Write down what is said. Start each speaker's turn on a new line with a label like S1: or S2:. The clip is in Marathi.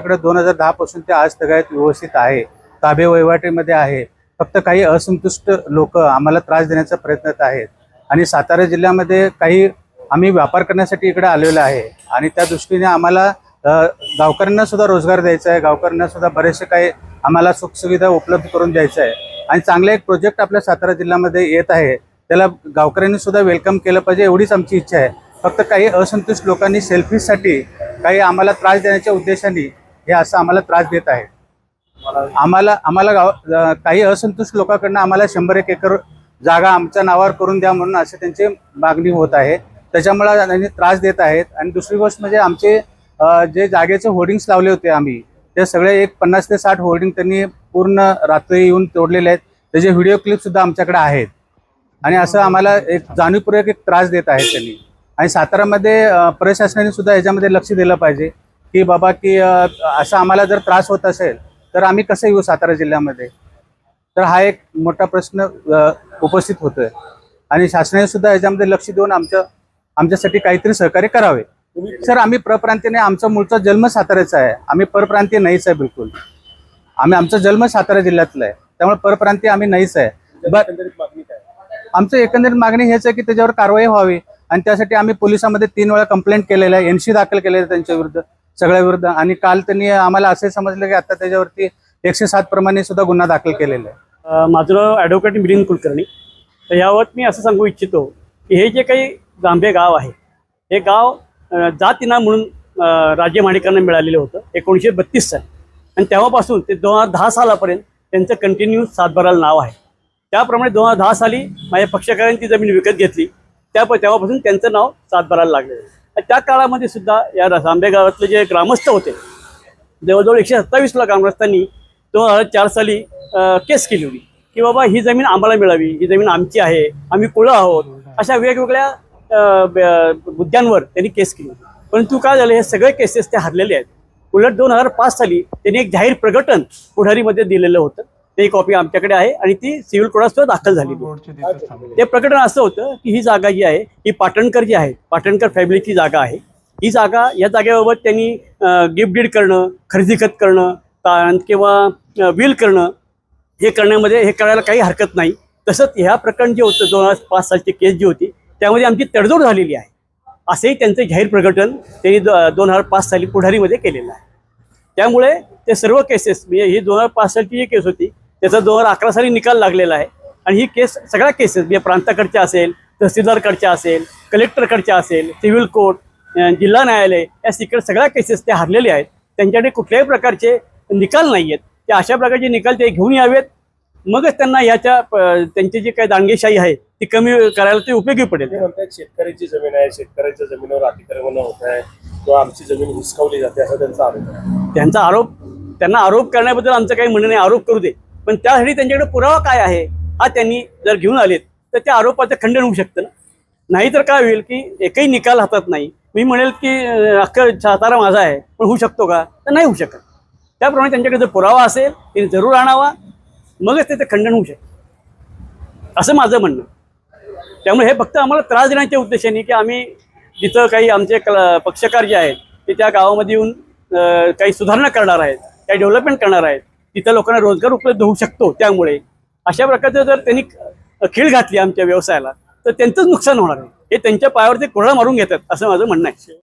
S1: आपल्याकडे दोन हजार दहा पासून ते आज तगायत व्यवस्थित आहे. ताबे वहिवाटीमध्ये आहे. फक्त काही असंतुष्ट लोक आम्हाला त्रास देण्याचा प्रयत्न आहेत. आणि सातारा जिल्ह्यामध्ये काही आम्ही व्यापार करण्यासाठी इकडे आलेलो आहे. आणि त्या दृष्टीने आम्हाला गावकऱ्यांना सुद्धा रोजगार द्यायचा आहे. गावकऱ्यांना सुद्धा बरेचसे काही आम्हाला सुखसुविधा उपलब्ध करून द्यायचं आहे. आणि चांगला एक प्रोजेक्ट आपल्या सातारा जिल्ह्यामध्ये येत आहे. त्याला गावकऱ्यांनी सुद्धा वेलकम केलं पाहिजे एवढीच आमची इच्छा आहे. फक्त काही असंतुष्ट लोकांनी सेल्फीसाठी काही आम्हाला त्रास देण्याच्या उद्देशाने हे असं आम्हाला त्रास देत आहे. आम्हाला आम्हाला गाव काही असंतुष्ट लोकांकडनं आम्हाला शंभर एक एकर जागा आमच्या नावावर करून द्या म्हणून असे त्यांची मागणी होत आहे. त्याच्यामुळे त्यांनी त्रास देत आहेत. आणि दुसरी गोष्ट म्हणजे आमचे जे जागेचे होर्डिंग्स लावले होते आम्ही ते सगळे एक पन्नास ते साठ होर्डिंग त्यांनी पूर्ण रात्री येऊन तोडलेले आहेत. त्याचे व्हिडिओ क्लिपसुद्धा आमच्याकडे आहेत. आणि असं आम्हाला एक जाणीवपूर्वक एक त्रास देत आहेत त्यांनी. आणि सातारामध्ये प्रशासनाने सुद्धा याच्यामध्ये लक्ष दिलं पाहिजे. की बाबा की असं आम्हाला जर त्रास होत असेल तर आम्ही कसं येऊ सातारा जिल्ह्यामध्ये? तर हा एक मोठा प्रश्न उपस्थित होतोय. आणि शासनाने सुद्धा याच्यामध्ये लक्ष देऊन आमच्या आमच्यासाठी काहीतरी सहकार्य करावे. सर आम्ही प्रप्रांतीय नाही आमचा मूळचा जन्म साताऱ्याचा आहे. आम्ही परप्रांतीय नाहीच आहे बिलकुल. आम्ही आमचा जन्म सातारा जिल्ह्यातला आहे. त्यामुळे परप्रांतीय आम्ही नाहीच आहे. आमचं एकंदरीत मागणी हेच आहे की त्याच्यावर कारवाई व्हावी. आणि त्यासाठी आम्ही पोलिसांमध्ये तीन वेळा कंप्लेंट केलेलं आहे. एनशी दाखल केलेलं आहे त्यांच्या विरुद्ध. सगळ्या विरुद्ध. आणि काल त्यांनी आम्हाला असे समजलं की आता त्याच्यावरती एकशे सात प्रमाणे सुद्धा गुन्हा दाखल केलेला आहे.
S2: माझं नाव ॲडव्होकेट मिलिंद कुलकर्णी. तर यावर मी असं सांगू इच्छितो की हे जे काही जांभे गाव आहे हे गाव जातीना म्हणून राजे राज्य माणिकांना मिळालेलं होतं. एकोणीसशे बत्तीस साली. आणि तेव्हापासून ते दोन हजार दहा सालापर्यंत त्यांचं कंटिन्यू सातबाराला नाव आहे. त्याप्रमाणे दोन हजार दहा साली माझ्या पक्षकारांनी ती जमीन विकत घेतली. त्या तेव्हापासून त्यांचं नाव सातबाराला लागलेलं आहे. त्या काळामध्ये सुद्धा या जांभे गावातले जे ग्रामस्थ होते जवळजवळ एकशे सत्तावीसला ग्रामस्थांनी दोन हजार चार साली केस केली होती की बाबा ही जमीन आम्हाला मिळावी ही जमीन आमची आहे आम्ही कुळं आहोत अशा वेगवेगळ्या मुद्द्यांवर त्यांनी केस केली होती. परंतु काय झालं हे सगळे केसेस ते हरलेले आहेत. उलट दोन हजार पाच साली त्यांनी एक जाहीर प्रकटन पुढारीमध्ये दिलेलं होतं. ते कॉपी आमच्याकडे आहे आणि ती सिव्हिल कोर्टात दाखल आहे. ते प्रकटन असं होतं की ही जागा जी आहे ही पाटणकर जी आहे पाटणकर फॅमिलीची जागा आहे. ही जागा या जागेबाबत त्यांनी गिफ्ट डीड करणं खरेदी खत करणं किंवा विल करणं हे करण्यामध्ये हे करायला काही हरकत नाही. तसंच ह्या प्रकरण जे होतं दोन हजार पाच सालची केस जी होती त्यामध्ये आमची तडजोड झालेली आहे. असेही त्यांचं जाहीर प्रकटन त्यांनी दोन हजार पाच साली पुढारीमध्ये केलेलं आहे. त्यामुळे ते सर्व केसेस म्हणजे ही दोन हजार पाच सालची जी केस होती त्याचा हजार अकरा साली निकाल लागलेला आहे. आणि ही केस सगळ्या केसेस म्हणजे प्रांताकडच्या असेल तहसीलदारकडच्या असेल कलेक्टरकडच्या असेल सिव्हिल कोर्ट जिल्हा न्यायालय या सिकट सगळ्या केसेस ते हरलेले आहेत. त्यांच्याकडे कुठल्याही प्रकारचे निकाल नाही आहेत ते अशा प्रकारचे निकाल ते घेऊन यावेत. मगच त्यांना ह्याच्या त्यांची जी काही दांडगेशाही आहे ती कमी करायला ते उपयोगी पडेल.
S3: शेतकऱ्याची जमीन आहे शेतकऱ्याच्या जमिनीवर अतिक्रमण होत आहे किंवा आमची जमीन हिसकावली जाते असा त्यांचा आरोप
S2: त्यांचा आरोप त्यांना आरोप करण्याबद्दल आमचं काही म्हणणं नाही. आरोप करू दे. पण त्यासाठी त्यांच्याकडे पुरावा काय आहे हा त्यांनी जर घेऊन आलेत तर त्या आरोपाचं खंडन होऊ शकतं ना? नाहीतर काय होईल की एकही निकाल हातात नाही. मी म्हणेल की अख्खं सातारा माझा आहे पण होऊ शकतो का? तर नाही होऊ शकत. त्याप्रमाणे त्यांच्याकडे जर पुरावा असेल त्यांनी जरूर आणावा. मगच त्याचं खंडन होऊ शकतं. असं माझं म्हणणं. त्यामुळे हे फक्त आम्हाला त्रास देण्याच्या उद्देशाने की आम्ही जिथं काही आमचे कला पक्षकार जे आहेत ते त्या गावामध्ये येऊन काही सुधारणा करणार आहेत काही डेव्हलपमेंट करणार आहेत तिथं लोकांना रोजगार उपलब्ध होऊ शकतो त्यामुळे. अशा प्रकारचं जर त्यांनी खीळ घातली आमच्या व्यवसायाला तर त्यांचंच नुकसान होणार आहे. हे त्यांच्या पायावरती कोरडा मारून घेतात असं माझं म्हणणं आहे.